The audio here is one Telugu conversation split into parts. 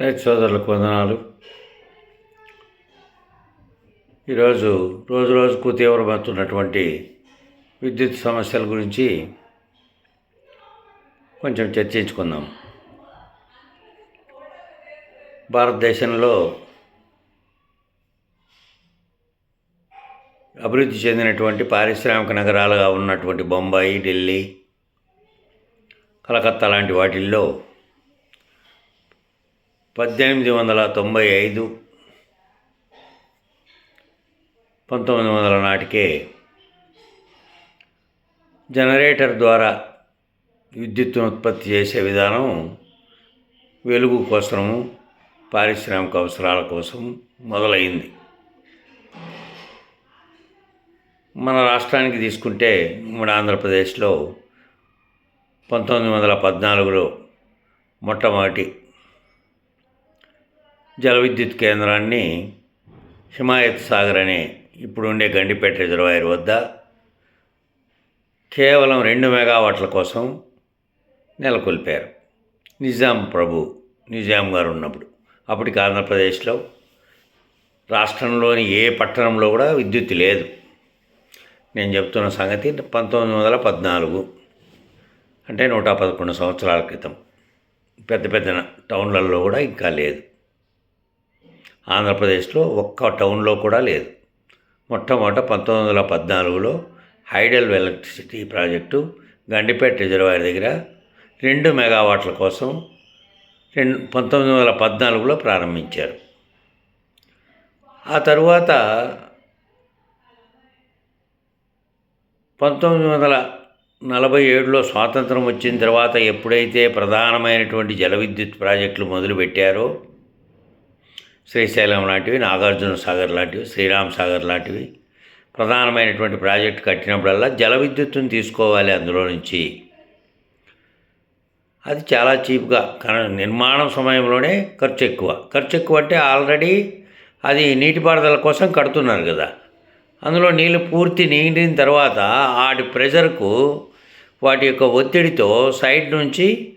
రైతు సోదరులకు వందనాలు. ఈరోజు రోజు రోజుకు తీవ్రమవుతున్నటువంటి విద్యుత్ సమస్యల గురించి కొంచెం చర్చించుకుందాం. భారతదేశంలో అభివృద్ధి చెందినటువంటి పారిశ్రామిక నగరాలుగా ఉన్నటువంటి బొంబాయి ఢిల్లీ కలకత్తా లాంటి వాటిల్లో పద్దెనిమిది వందల తొంభై ఐదు పంతొమ్మిది వందల నాటికే జనరేటర్ ద్వారా విద్యుత్తును ఉత్పత్తి చేసే విధానం వెలుగు కోసము పారిశ్రామిక అవసరాల కోసం మొదలైంది. మన రాష్ట్రానికి తీసుకుంటే మన ఆంధ్రప్రదేశ్లో పంతొమ్మిది వందల పద్నాలుగులో మొట్టమొదటి జల విద్యుత్ కేంద్రాన్ని హిమాయత్ సాగర్ అనే ఇప్పుడుండే గండిపేట రిజర్వాయర్ వద్ద కేవలం రెండు మెగావాట్ల కోసం నెలకొల్పారు. నిజాం ప్రభు నిజాం గారు ఉన్నప్పుడు. అప్పటికి ఆంధ్రప్రదేశ్లో రాష్ట్రంలోని ఏ పట్టణంలో కూడా విద్యుత్ లేదు. నేను చెప్తున్న సంగతి పంతొమ్మిది వందల పద్నాలుగు అంటే నూట పదకొండు సంవత్సరాల క్రితం. పెద్ద పెద్ద టౌన్లలో కూడా ఇంకా లేదు. ఆంధ్రప్రదేశ్లో ఒక్క టౌన్లో కూడా లేదు. మొట్టమొదట పంతొమ్మిది వందల పద్నాలుగులో hydel electricity project Gandipet reservoir దగ్గర రెండు మెగావాట్ల కోసం రెండు పంతొమ్మిది వందల పద్నాలుగులో ప్రారంభించారు. ఆ తరువాత పంతొమ్మిది వందల నలభై ఏడులో స్వాతంత్రం వచ్చిన తర్వాత ఎప్పుడైతే ప్రధానమైనటువంటి జల విద్యుత్ ప్రాజెక్టులు మొదలుపెట్టారో శ్రీశైలం లాంటివి నాగార్జున సాగర్ లాంటివి శ్రీరామ్ సాగర్ లాంటివి ప్రధానమైనటువంటి ప్రాజెక్టు కట్టినప్పుడల్లా జల విద్యుత్తును తీసుకోవాలి అందులో నుంచి. అది చాలా చీప్గా కానీ నిర్మాణం సమయంలోనే ఖర్చు ఎక్కువ. ఖర్చు ఎక్కువ అంటే ఆల్రెడీ అది నీటిపారుదల కోసం కడుతున్నారు కదా. అందులో నీళ్ళు పూర్తి నిండిన తర్వాత వాటి ప్రెషర్కు వాటి యొక్క ఒత్తిడితో సైడ్ నుంచి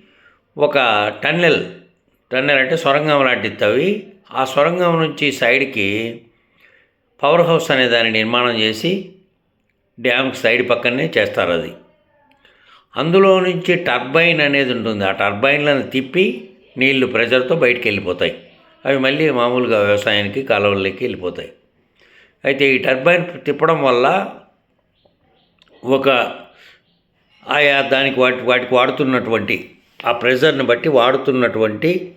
ఒక టన్నెల్ టన్నెల్ అంటే సొరంగం లాంటిది తవ్వి ఆ సొరంగం నుంచి సైడ్కి పవర్ హౌస్ అనే దాన్ని నిర్మాణం చేసి డ్యామ్కి సైడ్ పక్కనే చేస్తారు అది. అందులో నుంచి టర్బైన్ అనేది ఉంటుంది. ఆ టర్బైన్లను తిప్పి నీళ్ళు ప్రెషర్తో బయటికి వెళ్ళిపోతాయి. అవి మళ్ళీ మామూలుగా వ్యవసాయానికి కాలువలకి వెళ్ళిపోతాయి. అయితే ఈ టర్బైన్ తిప్పడం వల్ల ఒక ఆయా దానికి వాటి వాటికి వాడుతున్నటువంటి ఆ ప్రెషర్ని బట్టి వాడుతున్నటువంటి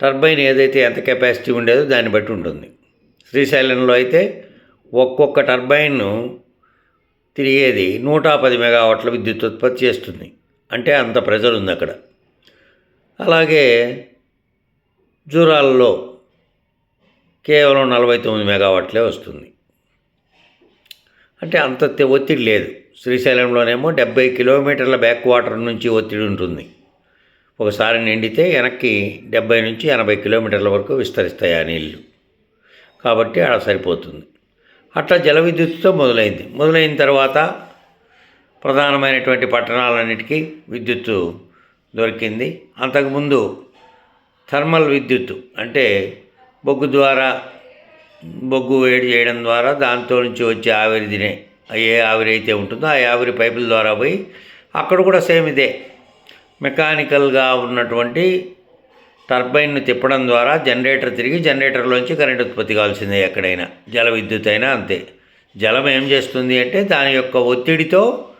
టర్బైన్ ఏదైతే ఎంత కెపాసిటీ ఉండేదో దాన్ని బట్టి ఉంటుంది. శ్రీశైలంలో అయితే ఒక్కొక్క టర్బైన్ను తిరిగేది నూట పది మెగావాట్ల విద్యుత్ ఉత్పత్తి చేస్తుంది. అంటే అంత ప్రెజర్ ఉంది అక్కడ. అలాగే జూరాల్లో కేవలం నలభై తొమ్మిది మెగావాట్లే వస్తుంది. అంటే అంత ఒత్తిడి లేదు. శ్రీశైలంలోనేమో డెబ్బై కిలోమీటర్ల బ్యాక్ వాటర్ నుంచి ఒత్తిడి ఉంటుంది. ఒకసారి నిండితే వెనక్కి డెబ్బై నుంచి ఎనభై కిలోమీటర్ల వరకు విస్తరిస్తాయి ఆ నీళ్ళు. కాబట్టి అలా సరిపోతుంది. అట్లా జల విద్యుత్తుతో మొదలైంది. మొదలైన తర్వాత ప్రధానమైనటువంటి పట్టణాలన్నిటికీ విద్యుత్తు దొరికింది. అంతకుముందు థర్మల్ విద్యుత్తు అంటే బొగ్గు ద్వారా బొగ్గు వేడి చేయడం ద్వారా దాంతో నుంచి వచ్చే ఆవిరి తినే ఏ ఆవిరి అయితే ఉంటుందో ఆ ఆవిరి పైపుల ద్వారా పోయి అక్కడ కూడా సేమ్ ఇదే. మెకానికల్గా ఉన్నటువంటి టర్బైన్ను తిప్పడం ద్వారా జనరేటర్ తిరిగి జనరేటర్లోంచి కరెంట్ ఉత్పత్తి కావాల్సిందే ఎక్కడైనా. జల విద్యుత్ అయినా అంతే. జలం ఏం చేస్తుంది అంటే దాని యొక్క ఒత్తిడితో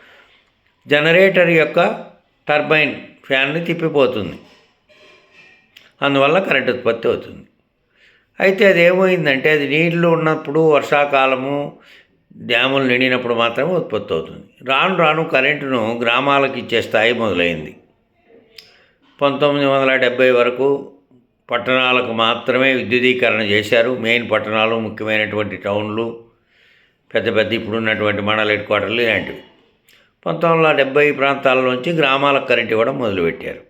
జనరేటర్ యొక్క టర్బైన్ ఫ్యాన్ని తిప్పిపోతుంది. అందువల్ల కరెంట్ ఉత్పత్తి అవుతుంది. అయితే అది ఏమైందంటే అది నీళ్ళు ఉన్నప్పుడు వర్షాకాలము డ్యాములు నిండినప్పుడు మాత్రమే ఉత్పత్తి అవుతుంది. రాను రాను కరెంటును గ్రామాలకు ఇచ్చే స్థాయి మొదలైంది. పంతొమ్మిది వందల డెబ్బై వరకు పట్టణాలకు మాత్రమే విద్యుదీకరణ చేశారు. మెయిన్ పట్టణాలు ముఖ్యమైనటువంటి టౌన్లు పెద్ద పెద్ద ఇప్పుడున్నటువంటి మండల హెడ్ క్వార్టర్లు ఇలాంటివి. పంతొమ్మిది వందల డెబ్బై ప్రాంతాలలోంచి గ్రామాలకు కరెంట్ ఇవ్వడం మొదలుపెట్టారు.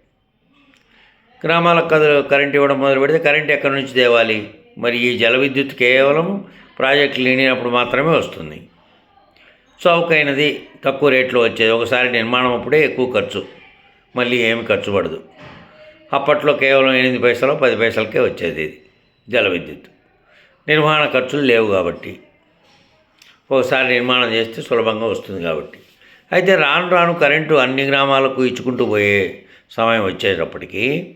గ్రామాలకు కద- కరెంట్ ఇవ్వడం మొదలు పెడితే కరెంట్ ఎక్కడి నుంచి తేవాలి? మరి ఈ జల విద్యుత్ కేవలం ప్రాజెక్టులు నిండినప్పుడు మాత్రమే వస్తుంది. చౌకైనది తక్కువ రేట్లో వచ్చేది. ఒకసారి నిర్మాణం అప్పుడే ఎక్కువ ఖర్చు. మళ్ళీ ఏమి ఖర్చు పడదు. అప్పట్లో కేవలం ఎనిమిది పైసలు పది పైసలకే వచ్చేది ఇది జల విద్యుత్. నిర్మాణ ఖర్చులు లేవు కాబట్టి. ఒకసారి నిర్మాణం చేస్తే సులభంగా వస్తుంది కాబట్టి. అయితే రాను రాను కరెంటు అన్ని గ్రామాలకు ఇచ్చుకుంటూ పోయే సమయం వచ్చేటప్పటికీ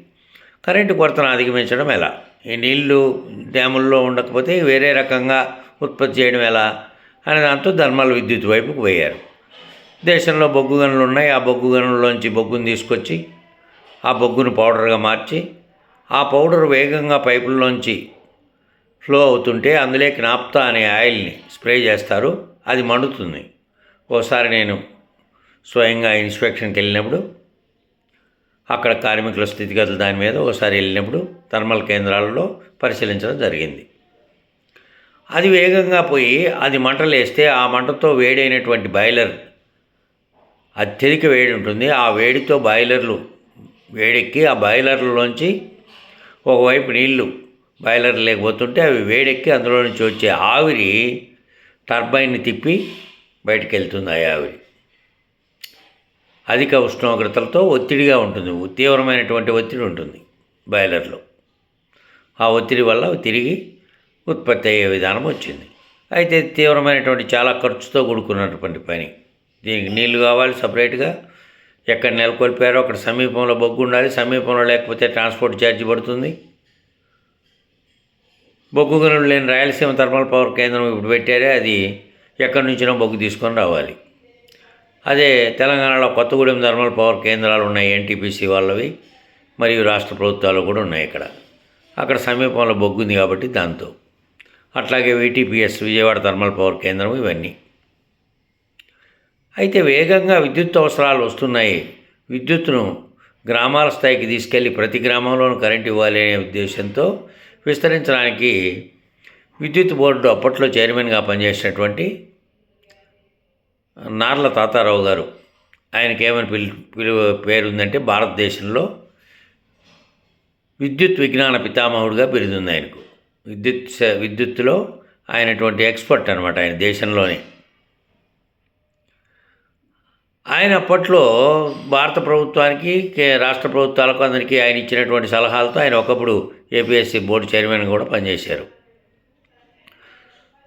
కరెంటు కొరతను అధిగమించడం ఎలా? ఈ నీళ్ళు డ్యాముల్లో ఉండకపోతే వేరే రకంగా ఉత్పత్తి చేయడం ఎలా? అనే దాంతో ధర్మాల విద్యుత్ వైపుకు పోయారు. దేశంలో బొగ్గు గనులు ఉన్నాయి. ఆ బొగ్గు గనుల్లోంచి బొగ్గును తీసుకొచ్చి ఆ బొగ్గును పౌడర్గా మార్చి ఆ పౌడర్ వేగంగా పైపుల్లోంచి ఫ్లో అవుతుంటే అందులోకి నాప్తా అనే ఆయిల్ని స్ప్రే చేస్తారు. అది మండుతుంది. ఓసారి నేను స్వయంగా ఇన్స్పెక్షన్కి వెళ్ళినప్పుడు అక్కడ కార్మికుల స్థితిగతులు దాని మీద ఒకసారి వెళ్ళినప్పుడు థర్మల్ కేంద్రాలలో పరిశీలించడం జరిగింది. అది వేగంగా పోయి అది మంటలు వేస్తే ఆ మంటతో వేడైనటువంటి బాయిలర్ అత్యధిక వేడి ఉంటుంది. ఆ వేడితో బాయిలర్లు వేడెక్కి ఆ బాయిలర్లలోంచి ఒకవైపు నీళ్ళు బాయిలర్ లేకపోతుంటే అవి వేడెక్కి అందులో నుంచి వచ్చే ఆవిరి టర్బైన్ని తిప్పి బయటికి వెళ్తుంది ఆ ఆవిరి. అధిక ఉష్ణోగ్రతలతో ఒత్తిడిగా ఉంటుంది. తీవ్రమైనటువంటి ఒత్తిడి ఉంటుంది బాయిలర్లో. ఆ ఒత్తిడి వల్ల తిరిగి ఉత్పత్తి అయ్యే విధానం వచ్చింది. అయితే తీవ్రమైనటువంటి చాలా ఖర్చుతో కూడుకున్నటువంటి పని. దీనికి నీళ్ళు కావాలి సపరేట్గా. ఎక్కడ నెలకొల్పారో అక్కడ సమీపంలో బొగ్గు ఉండాలి. సమీపంలో లేకపోతే ట్రాన్స్పోర్ట్ ఛార్జీ పడుతుంది. బొగ్గు గనులు లేని రాయలసీమ థర్మల్ పవర్ కేంద్రం ఇప్పుడు పెట్టారే అది ఎక్కడి నుంచినో బొగ్గు తీసుకొని రావాలి. అదే తెలంగాణలో కొత్తగూడెం థర్మల్ పవర్ కేంద్రాలు ఉన్నాయి ఎన్టీపీసీ వాళ్ళవి మరియు రాష్ట్ర ప్రభుత్వాలు కూడా ఉన్నాయి ఇక్కడ. అక్కడ సమీపంలో బొగ్గు ఉంది కాబట్టి దాంతో. అట్లాగే వీటీపీఎస్ విజయవాడ థర్మల్ పవర్ కేంద్రం ఇవన్నీ. అయితే వేగంగా విద్యుత్ అవసరాలు వస్తున్నాయి. విద్యుత్తును గ్రామాల స్థాయికి తీసుకెళ్ళి ప్రతి గ్రామంలోనూ కరెంట్ ఇవ్వాలి అనే ఉద్దేశంతో విస్తరించడానికి విద్యుత్ బోర్డు అప్పట్లో చైర్మన్గా పనిచేసినటువంటి నార్ల తాతారావు గారు. ఆయనకి ఏమని పిలు పిలువ పేరుందంటే భారతదేశంలో విద్యుత్ విజ్ఞాన పితామహుడిగా బిరుదుంది ఆయనకు. విద్యుత్ విద్యుత్తులో ఆయనటువంటి ఎక్స్పర్ట్ అనమాట ఆయన దేశంలోనే. ఆయన అప్పట్లో భారత ప్రభుత్వానికి రాష్ట్ర ప్రభుత్వాలకు అందరికీ ఆయన ఇచ్చినటువంటి సలహాలతో ఆయన ఒకప్పుడు ఏపీఎస్సీ బోర్డు చైర్మన్ కూడా పనిచేశారు.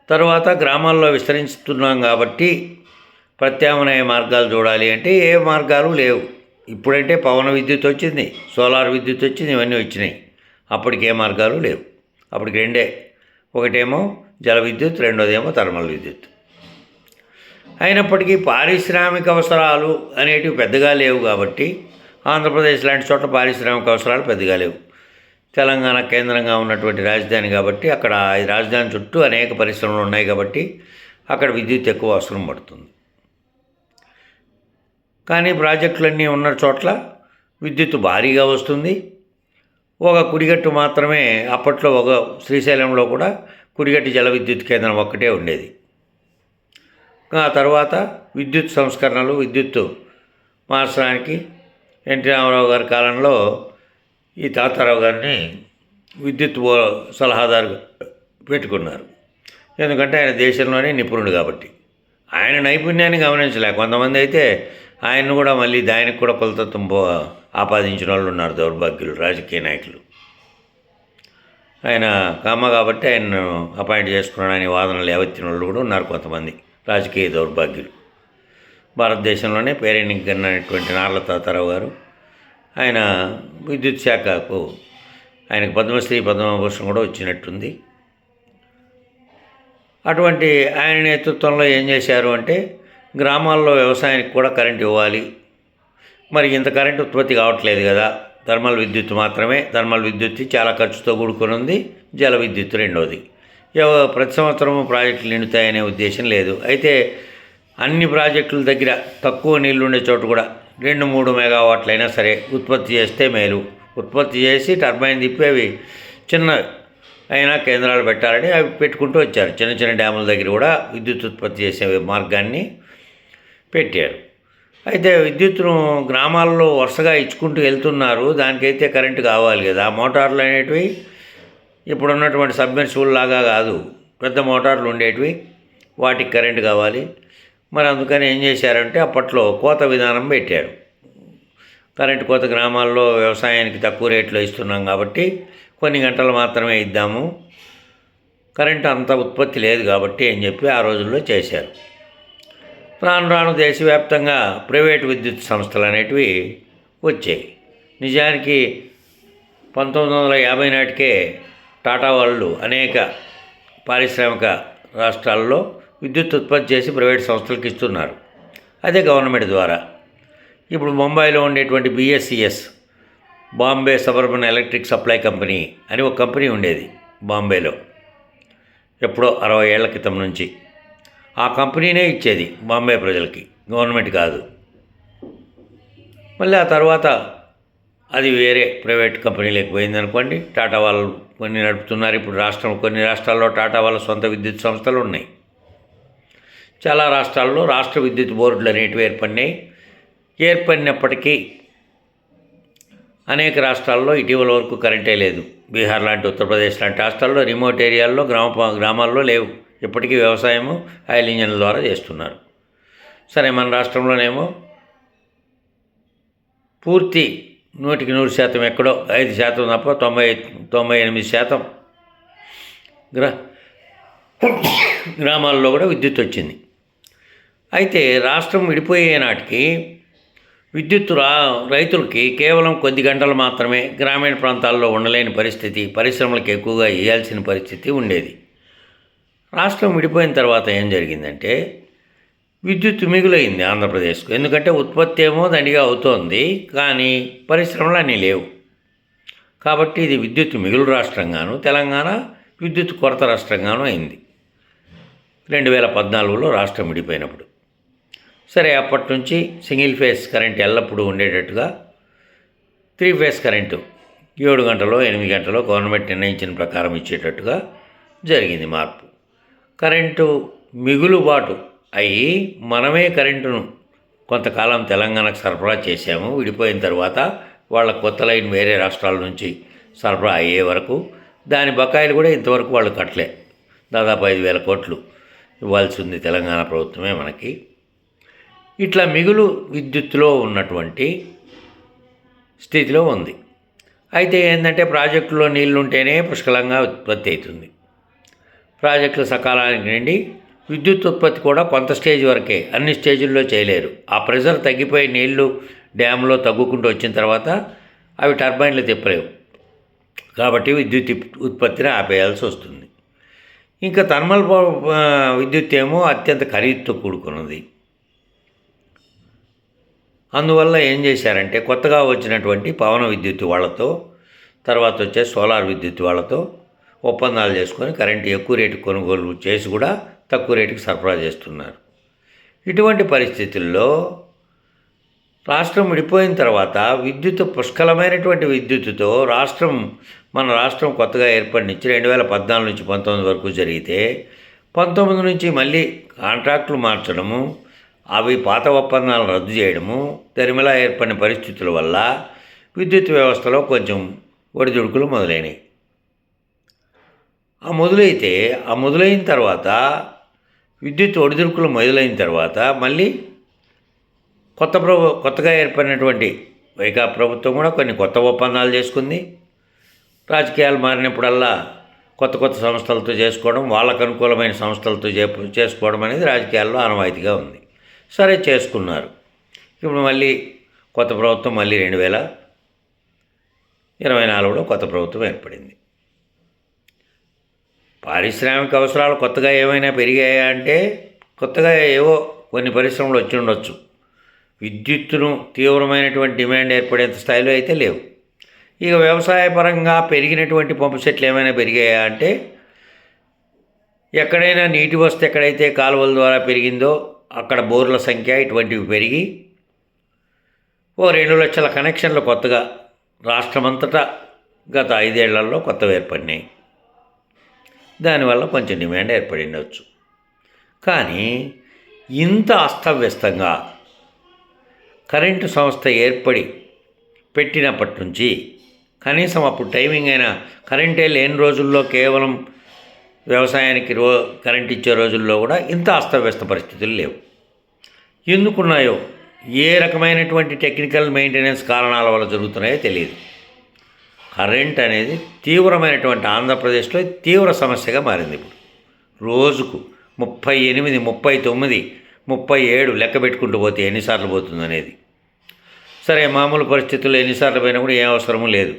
తర్వాత గ్రామాల్లో విస్తరిస్తున్నాం కాబట్టి ప్రత్యామ్నాయ మార్గాలు చూడాలి అంటే ఏ మార్గాలు లేవు. ఇప్పుడంటే పవన విద్యుత్ వచ్చింది సోలార్ విద్యుత్ వచ్చింది ఇవన్నీ వచ్చినాయి. అప్పటికి ఏ మార్గాలు లేవు. అప్పటికి రెండే. ఒకటేమో జల విద్యుత్ రెండోదేమో థర్మల్ విద్యుత్. అయినప్పటికీ పారిశ్రామిక అవసరాలు అనేటివి పెద్దగా లేవు కాబట్టి ఆంధ్రప్రదేశ్ లాంటి చోట్ల పారిశ్రామిక అవసరాలు పెద్దగా లేవు. తెలంగాణ కేంద్రంగా ఉన్నటువంటి రాజధాని కాబట్టి అక్కడ రాజధాని చుట్టూ అనేక పరిశ్రమలు ఉన్నాయి కాబట్టి అక్కడ విద్యుత్ ఎక్కువ అవసరం పడుతుంది. కానీ ప్రాజెక్టులన్నీ ఉన్న చోట్ల విద్యుత్ భారీగా వస్తుంది. ఒక కుడిగట్టు మాత్రమే అప్పట్లో ఒక శ్రీశైలంలో కూడా కుడిగట్టు జల విద్యుత్ కేంద్రం ఒక్కటే ఉండేది. ఆ తర్వాత విద్యుత్ సంస్కరణలు విద్యుత్తు మార్చడానికి ఎన్టీ రామారావు గారి కాలంలో ఈ తాతారావు గారిని విద్యుత్ బో- సలహాదారు పెట్టుకున్నారు. ఎందుకంటే ఆయన దేశంలోనే నిపుణుడు కాబట్టి. ఆయన నైపుణ్యాన్ని గమనించలే కొంతమంది అయితే ఆయన్ను కూడా మళ్ళీ దానికి కూడా కొలతత్వం పో ఆపాదించిన వాళ్ళు ఉన్నారు దౌర్భాగ్యులు రాజకీయ నాయకులు. ఆయన కామ కాబట్టి ఆయన్ను అపాయింట్ చేసుకున్నాడని వాదనలు లేవెత్తిన వాళ్ళు కూడా ఉన్నారు కొంతమంది. రాజకీయ దౌర్భాగ్యులు. భారతదేశంలోనే పేరెన్నికన్నటువంటి నార్ల తాతారావు గారు ఆయన విద్యుత్ శాఖకు ఆయనకు పద్మశ్రీ పద్మభూషణ్ కూడా వచ్చినట్టుంది. అటువంటి ఆయన నేతృత్వంలో ఏం చేశారు అంటే గ్రామాల్లో వ్యవసాయానికి కూడా కరెంట్ ఇవ్వాలి. మరి ఇంత కరెంట్ ఉత్పత్తి కావట్లేదు కదా థర్మల్ విద్యుత్ మాత్రమే థర్మల్ విద్యుత్ చాలా ఖర్చుతో కూడుకుని ఉంది జల విద్యుత్ రెండోది. ప్రతి సంవత్సరము ప్రాజెక్టులు నిండుతాయనే ఉద్దేశం లేదు. అయితే అన్ని ప్రాజెక్టుల దగ్గర తక్కువ నీళ్ళు ఉండే చోట కూడా రెండు మూడు మెగావాట్లైనా సరే ఉత్పత్తి చేస్తే మేలు. ఉత్పత్తి చేసి టర్బైన్ తిప్పి అవి చిన్న అయినా కేంద్రాలు పెట్టాలని అవి పెట్టుకుంటూ వచ్చారు. చిన్న చిన్న డ్యాముల దగ్గర కూడా విద్యుత్ ఉత్పత్తి చేసే మార్గాన్ని పెట్టారు. అయితే విద్యుత్ను గ్రామాల్లో వరుసగా ఇచ్చుకుంటూ వెళ్తున్నారు. దానికైతే కరెంటు కావాలి కదా. ఆ మోటార్లు అనేటివి ఇప్పుడున్నటువంటి సబ్మెర్సిబుల్ లాగా కాదు పెద్ద మోటార్లు ఉండేటివి వాటికి కరెంటు కావాలి. మరి అందుకని ఏం చేశారంటే అప్పట్లో కోత విధానం పెట్టారు. కరెంటు కోత గ్రామాల్లో వ్యవసాయానికి తక్కువ రేట్లో ఇస్తున్నాం కాబట్టి కొన్ని గంటలు మాత్రమే ఇద్దాము. కరెంటు అంత ఉత్పత్తి లేదు కాబట్టి అని చెప్పి ఆ రోజుల్లో చేశారు. రాను రాను దేశవ్యాప్తంగా ప్రైవేటు విద్యుత్ సంస్థలు అనేటివి వచ్చాయి. నిజానికి పంతొమ్మిది వందల యాభై నాటికే టాటా వాళ్ళు అనేక పారిశ్రామిక రాష్ట్రాల్లో విద్యుత్ ఉత్పత్తి చేసి ప్రైవేట్ సంస్థలకు ఇస్తున్నారు. అదే గవర్నమెంట్ ద్వారా. ఇప్పుడు ముంబైలో ఉండేటువంటి BSES Bombay suburban electric supply company అని ఒక కంపెనీ ఉండేది బాంబేలో ఎప్పుడో అరవై ఏళ్ళ క్రితం నుంచి. ఆ కంపెనీనే ఇచ్చేది బాంబే ప్రజలకి గవర్నమెంట్ కాదు. మళ్ళీ ఆ తర్వాత అది వేరే ప్రైవేట్ కంపెనీలకు పోయిందనుకోండి టాటా వాళ్ళు కొన్ని నడుపుతున్నారు. ఇప్పుడు రాష్ట్రం కొన్ని రాష్ట్రాల్లో టాటా వాళ్ళ సొంత విద్యుత్ సంస్థలు ఉన్నాయి. చాలా రాష్ట్రాల్లో రాష్ట్ర విద్యుత్ బోర్డులు అనేటివి ఏర్పడినాయి. ఏర్పడినప్పటికీ అనేక రాష్ట్రాల్లో ఇటీవల వరకు కరెంటే లేదు. బీహార్ లాంటి ఉత్తరప్రదేశ్ లాంటి రాష్ట్రాల్లో రిమోట్ ఏరియాల్లో గ్రామ గ్రామాల్లో లేవు. ఇప్పటికీ వ్యవసాయము ఆయిల్ ఇంజన్ల ద్వారా చేస్తున్నారు. సరే మన రాష్ట్రంలోనేమో పూర్తి నూటికి నూరు శాతం ఎక్కడో ఐదు శాతం తప్ప తొంభై తొంభై ఎనిమిది శాతం గ్రా గ్రామాల్లో కూడా విద్యుత్ వచ్చింది. అయితే రాష్ట్రం విడిపోయే నాటికి విద్యుత్ రా రైతులకి కేవలం కొద్ది గంటలు మాత్రమే గ్రామీణ ప్రాంతాల్లో ఉండలేని పరిస్థితి పరిశ్రమలకు ఎక్కువగా ఇవ్వాల్సిన పరిస్థితి ఉండేది. రాష్ట్రం విడిపోయిన తర్వాత ఏం జరిగిందంటే విద్యుత్ మిగులైంది ఆంధ్రప్రదేశ్కు. ఎందుకంటే ఉత్పత్తి ఏమో దండిగా అవుతోంది కానీ పరిశ్రమలు అన్నీ లేవు. కాబట్టి ఇది విద్యుత్ మిగులు రాష్ట్రంగాను తెలంగాణ విద్యుత్ కొరత రాష్ట్రంగాను అయింది. రెండు వేల పద్నాలుగులో రాష్ట్రం విడిపోయినప్పుడు. సరే అప్పటి నుంచి సింగిల్ ఫేస్ కరెంట్ ఎల్లప్పుడూ ఉండేటట్టుగా త్రీ ఫేస్ కరెంటు ఏడు గంటలో ఎనిమిది గంటలో గవర్నమెంట్ నిర్ణయించిన ప్రకారం ఇచ్చేటట్టుగా జరిగింది మార్పు. కరెంటు మిగులుబాటు అయ్యి మనమే కరెంటును కొంతకాలం తెలంగాణకు సరఫరా చేశాము. విడిపోయిన తర్వాత వాళ్ళ కొత్త లైన్ వేరే రాష్ట్రాల నుంచి సరఫరా అయ్యే వరకు దాని బకాయిలు కూడా ఇంతవరకు వాళ్ళు కట్టలే. దాదాపు ఐదు వేల కోట్లు ఇవ్వాల్సి ఉంది తెలంగాణ ప్రభుత్వమే మనకి. ఇట్లా మిగులు విద్యుత్తులో ఉన్నటువంటి స్థితిలో ఉంది. అయితే ఏంటంటే ప్రాజెక్టులో నీళ్ళుంటేనే పుష్కలంగా ఉత్పత్తి అవుతుంది. ప్రాజెక్టులు సకాలానికి నిండి విద్యుత్ ఉత్పత్తి కూడా కొంత స్టేజ్ వరకే అన్ని స్టేజుల్లో చేయలేరు. ఆ ప్రెషర్ తగ్గిపోయి నీళ్ళు డ్యాంలో తగ్గుకుంటూ వచ్చిన తర్వాత అవి టర్బైన్లు తిప్పలేవు. కాబట్టి విద్యుత్ ఉత్పత్తిని ఆపేయాల్సి వస్తుంది. ఇంకా థర్మల్ విద్యుత్ ఏమో అత్యంత ఖరీదుతో కూడుకున్నది. అందువల్ల ఏం చేశారంటే కొత్తగా వచ్చినటువంటి పవన విద్యుత్ వాళ్ళతో తర్వాత వచ్చే సోలార్ విద్యుత్ వాళ్ళతో ఒప్పందాలు చేసుకొని కరెంటు ఎక్కువ రేటు కొనుగోలు చేసి కూడా తక్కువ రేటుకి సరఫరా చేస్తున్నారు. ఇటువంటి పరిస్థితుల్లో రాష్ట్రం విడిపోయిన తర్వాత విద్యుత్ పుష్కలమైనటువంటి విద్యుత్తుతో రాష్ట్రం మన రాష్ట్రం కొత్తగా ఏర్పడినిచ్చి రెండు వేల పద్నాలుగు నుంచి పంతొమ్మిది వరకు జరిగితే పంతొమ్మిది నుంచి మళ్ళీ కాంట్రాక్టులు మార్చడము అవి పాత ఒప్పందాలను రద్దు చేయడము తెరిమిలా ఏర్పడిన పరిస్థితుల వల్ల విద్యుత్ వ్యవస్థలో కొంచెం ఒడిదుడుకులు మొదలైనవి ఆ మొదలైతే ఆ మొదలైన తర్వాత విద్యుత్ ఒడిదుడుకులు మొదలైన తర్వాత మళ్ళీ కొత్త ప్రభు కొత్తగా ఏర్పడినటువంటి వైకా ప్రభుత్వం కూడా కొన్ని కొత్త ఒప్పందాలు చేసుకుంది. రాజకీయాలు మారినప్పుడల్లా కొత్త కొత్త సంస్థలతో చేసుకోవడం వాళ్ళకు అనుకూలమైన సంస్థలతో చే చేసుకోవడం అనేది రాజకీయాల్లో ఆనవాయితీగా ఉంది. సరే చేసుకున్నారు. ఇప్పుడు మళ్ళీ కొత్త ప్రభుత్వం మళ్ళీ రెండు వేల ఇరవై నాలుగులో కొత్త ప్రభుత్వం ఏర్పడింది. పారిశ్రామిక అవసరాలు కొత్తగా ఏమైనా పెరిగాయా అంటే కొత్తగా ఏవో కొన్ని పరిశ్రమలు వచ్చి ఉండొచ్చు. విద్యుత్తును తీవ్రమైనటువంటి డిమాండ్ ఏర్పడేంత స్థాయిలో అయితే లేవు. ఇక వ్యవసాయపరంగా పెరిగినటువంటి పంపు సెట్లు ఏమైనా పెరిగాయా అంటే ఎక్కడైనా నీటి వస్తే ఎక్కడైతే కాలువల ద్వారా పెరిగిందో అక్కడ బోర్ల సంఖ్య ఇటువంటివి పెరిగి ఓ రెండు లక్షల కనెక్షన్లు కొత్తగా రాష్ట్రమంతటా గత ఐదేళ్ళలో కొత్తవి ఏర్పడినాయి. దానివల్ల కొంచెం డిమాండ్ ఏర్పడి ఉండవచ్చు కానీ ఇంత అస్తవ్యస్తంగా కరెంటు సంస్థ ఏర్పడి పెట్టినప్పటి నుంచి కనీసం అప్పుడు టైమింగ్ అయినా కరెంటే లేని రోజుల్లో కేవలం వ్యవసాయానికి రో కరెంట్ ఇచ్చే రోజుల్లో కూడా ఇంత అస్తవ్యస్త పరిస్థితులు లేవు. ఎందుకున్నాయో ఏ రకమైనటువంటి టెక్నికల్ మెయింటెనెన్స్ కారణాల వల్ల జరుగుతున్నాయో తెలియదు. కరెంట్ అనేది తీవ్రమైనటువంటి ఆంధ్రప్రదేశ్లో తీవ్ర సమస్యగా మారింది ఇప్పుడు. రోజుకు ముప్పై ఎనిమిది ముప్పై తొమ్మిది ముప్పై ఏడు లెక్క పెట్టుకుంటూ పోతే ఎన్నిసార్లు పోతుంది అనేది. సరే మామూలు పరిస్థితుల్లో ఎన్నిసార్లు పోయినా కూడా ఏ అవసరము లేదు.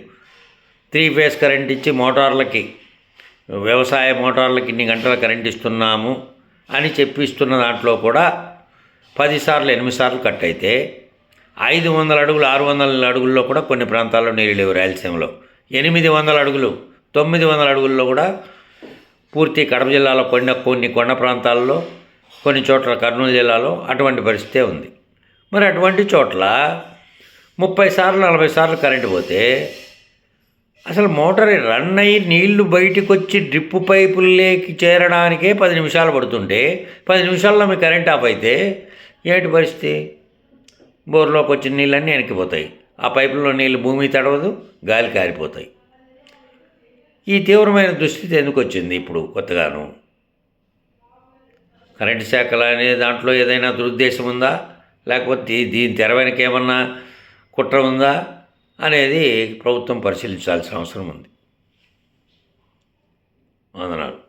త్రీ ఫేస్ కరెంట్ ఇచ్చి మోటార్లకి వ్యవసాయ మోటార్లకి ఇన్ని గంటల కరెంట్ ఇస్తున్నాము అని చెప్పిస్తున్న దాంట్లో కూడా పదిసార్లు ఎనిమిది సార్లు కట్ అయితే ఐదు వందల అడుగులు ఆరు వందల అడుగుల్లో కూడా కొన్ని ప్రాంతాల్లో నీళ్ళు లేవు రాయలసీమలో. ఎనిమిది వందల అడుగులు తొమ్మిది వందల అడుగుల్లో కూడా పూర్తి కడప జిల్లాలో కొన్ని కొన్ని కొండ ప్రాంతాల్లో కొన్ని చోట్ల కర్నూలు జిల్లాలో అటువంటి పరిస్థితే ఉంది. మరి అటువంటి చోట్ల ముప్పై సార్లు నలభై సార్లు కరెంటు పోతే అసలు మోటార్ రన్ అయ్యి నీళ్ళు బయటికి వచ్చి డ్రిప్ పైపుల్లోకి చేరడానికే పది నిమిషాలు పడుతుంటే పది నిమిషాల్లో మీ కరెంట్ ఆఫ్ అయితే ఏంటి పరిస్థితి? బోర్లోకి వచ్చిన నీళ్ళన్నీ వెనక్కిపోతాయి ఆ పైపులో నీళ్ళు భూమి తడవదు గాలి కారిపోతాయి. ఈ తీవ్రమైన దుస్థితి ఎందుకు వచ్చింది ఇప్పుడు కొత్తగాను? కరెంటు శాఖలు అనే దాంట్లో ఏదైనా దురుద్దేశం ఉందా? లేకపోతే దీని తెర ఏమన్నా కుట్ర ఉందా? అనేది ప్రభుత్వం పరిశీలించాల్సిన అవసరం ఉంది. వందనాలు.